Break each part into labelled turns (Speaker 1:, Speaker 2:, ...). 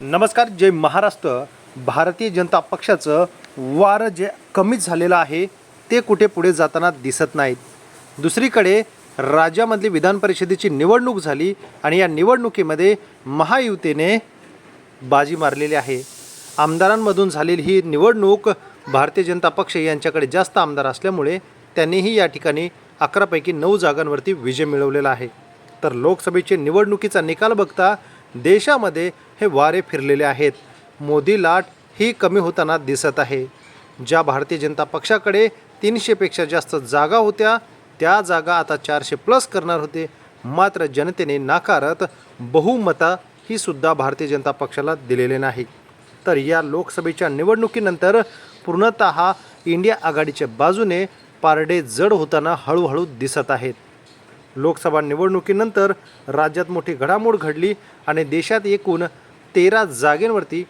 Speaker 1: नमस्कार जय महाराष्ट्र. भारतीय जनता पक्षाचं वारं जे कमीच झालेलं आहे ते कुठे पुढे जाताना दिसत नाहीत. दुसरीकडे राज्यामधली विधान परिषदेची निवडणूक झाली आणि या निवडणुकीमध्ये महायुतीने बाजी मारलेली आहे. आमदारांमधून झालेली ही निवडणूक भारतीय जनता पक्ष यांच्याकडे जास्त आमदार असल्यामुळे त्यांनीही या ठिकाणी अकरापैकी नऊ जागांवरती विजय मिळवलेला आहे. तर लोकसभेचे निवडणुकीचा निकाल बघता देशामध्ये हे वारे फिरलेले आहेत. मोदी लाट ही कमी होताना दिसत आहे. ज्या भारतीय जनता पक्षाकडे तीनशेपेक्षा जास्त जागा होत्या त्या जागा आता चारशे प्लस करणार होते. मात्र जनतेने नाकारत बहुमता ही सुद्धा भारतीय जनता पक्षाला दिलेले नाही. तर या लोकसभेच्या निवडणुकीनंतर पूर्णत इंडिया आघाडीच्या बाजूने पारडे जड होताना हळूहळू दिसत आहेत. लोकसभा निवडणुकीनंतर राज्यात मोठी घडामोड घडली आणि देशात एकूण तेरा जागेंवरती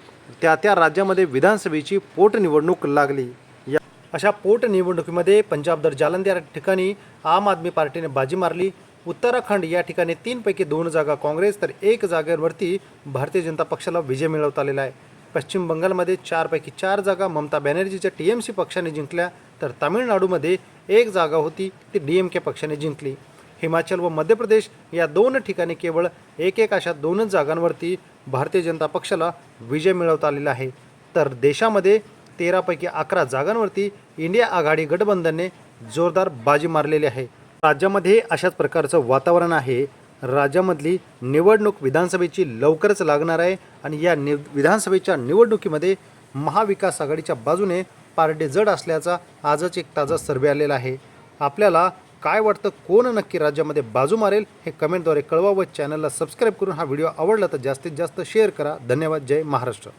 Speaker 1: त्या त्या राज्यामध्ये विधानसभेची पोटनिवडणूक लागली. या अशा पोटनिवडणुकीमध्ये पंजाब दर जालंधर या ठिकाणी आम आदमी पार्टीने बाजी मारली. उत्तराखंड या ठिकाणी तीनपैकी दोन जागा काँग्रेस तर एक जागेवरती भारतीय जनता पक्षाला विजय मिळवता आलेला आहे. पश्चिम बंगालमध्ये चारपैकी चार जागा ममता बॅनर्जीच्या टी एम सी पक्षाने जिंकल्या तर तामिळनाडूमध्ये एक जागा होती ती डी एम के पक्षाने जिंकली. हिमाचल व मध्य प्रदेश या दोन ठिकाणी केवळ एक एक अशा दोनच जागांवरती भारतीय जनता पक्षाला विजय मिळवता आलेला आहे. तर देशामध्ये तेरापैकी अकरा जागांवरती इंडिया आघाडी गठबंधनने जोरदार बाजी मारलेली आहे. राज्यामध्ये अशाच प्रकारचं वातावरण आहे. राज्यामधली निवडणूक विधानसभेची लवकरच लागणार आहे आणि या नि विधानसभेच्या निवडणुकीमध्ये महाविकास आघाडीच्या बाजूने पारडे जड असल्याचा आजच एक ताजा सर्वे आलेला आहे. आपल्याला काय वाटतं कोण नक्की राज्यामध्ये बाजू मारेल हे कमेंटद्वारे कळवा व चॅनलला सबस्क्राईब करून हा व्हिडिओ आवडला तर जास्तीत जास्त शेअर करा. धन्यवाद. जय महाराष्ट्र.